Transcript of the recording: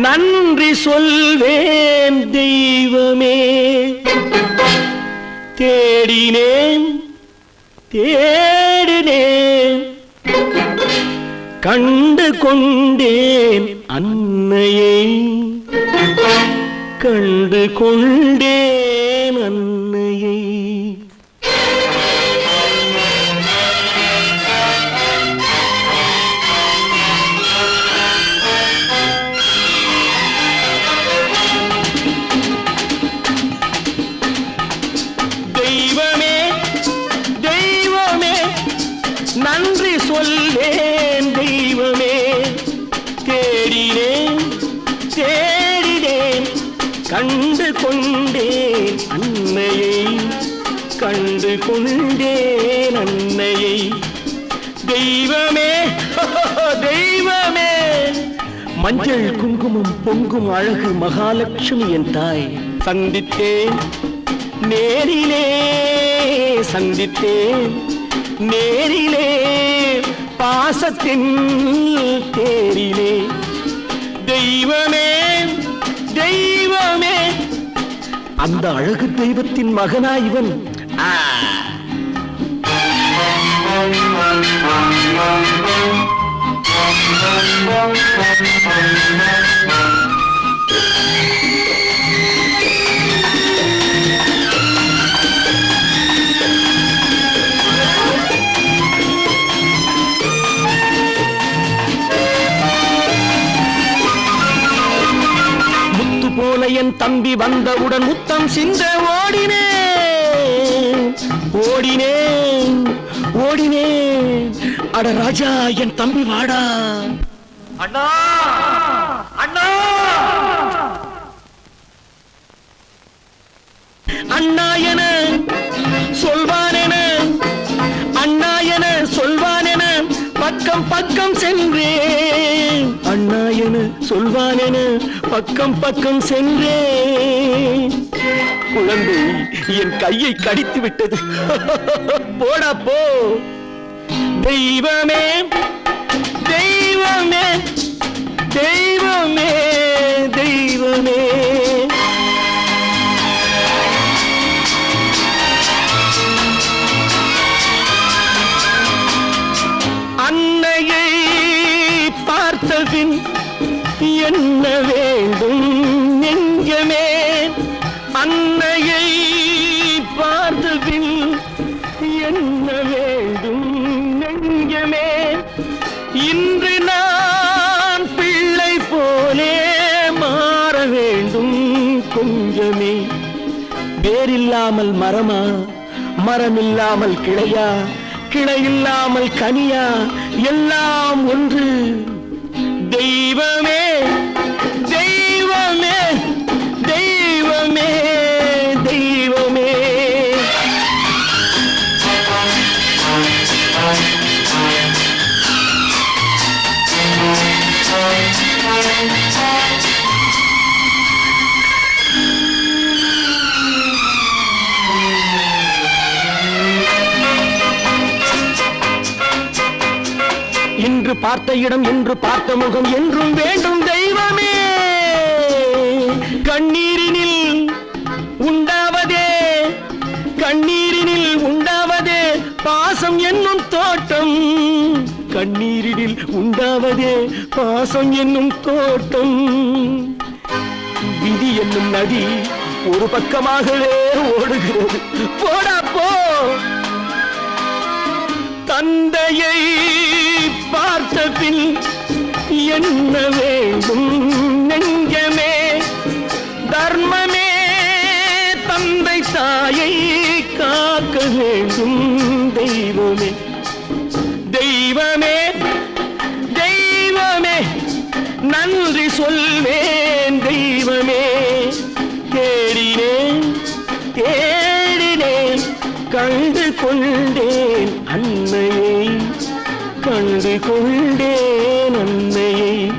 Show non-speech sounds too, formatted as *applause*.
நன்றி சொல்வேன் தெய்வமே. தேடினேன் தேடினேன். கண்டு கொண்டேன் அன்னையை. கண்டு கொண்டேன் நன்றி தெய்வமே. தேடினேன் தேடினேன் கண்டு கொண்டேன் அன்னையை. கண்டு கொண்டேன் அன்னையை. தெய்வமே *laughs* தெய்வமே. மஞ்சள் குங்குமம் பொங்கும் அழகு மகாலட்சுமி என் தாய். சந்தித்தேன் நேரிலே சந்தித்தேன் நேரிலே பாசத்தின் தேரிலே தெய்வமே தெய்வமே. அந்த அழகு தெய்வத்தின் மகனா இவன். Thank you. என் தம்பி வந்தவுடன் முத்தம் சிந்த ஓடினேன் ஓடினேன் ஓடினேன் அட ராஜா என் தம்பி வாடா. அண்ணா! அண்ணா! அண்ணா என சொல்வானென பக்கம் பக்கம் சென்றேன். அண்ணா என சொல்வானென பக்கம் பக்கம் சென்றேன். குழந்தை என் கையை கடித்து விட்டது. *laughs* போடா போ. தெய்வமே தெய்வமே தெய்வமே தெய்வமே. என்ன வேண்டும் நெஞ்சமே. அன்னையை பார்த்ததில் என்ன வேண்டும் நெஞ்சமே. இன்று நான் பிள்ளை போலே மாற வேண்டும் கொஞ்சமே. வேரில்லாமல் மரமா? மரமில்லாமல் கிளையா? கிளையில்லாமல் கனியா? எல்லாம் ஒன்று. தெய்வமே. இன்று பார்த்த இடம் இன்று பார்த்த முகம் என்றும் வேண்டும் தெய்வமே. கண்ணீரினில் கண்ணீரிடில் உண்டாவதே பாசம் என்னும் தோட்டம் விதி என்னும் நதி ஒரு பக்கமாகவே ஓடுகிறது. போடா போ. தந்தையை பார்த்த பின் என்ன வேண்டும் நெஞ்சமே? தர்மமே தந்தை தாயை காக்க வேண்டும். தெய்வமே சொல்வேன் தெய்வமே. தேடினேன் தேடினேன். கண்டு கொண்டேன் அன்னையை. கண்டு கொண்டேன் அன்னையை.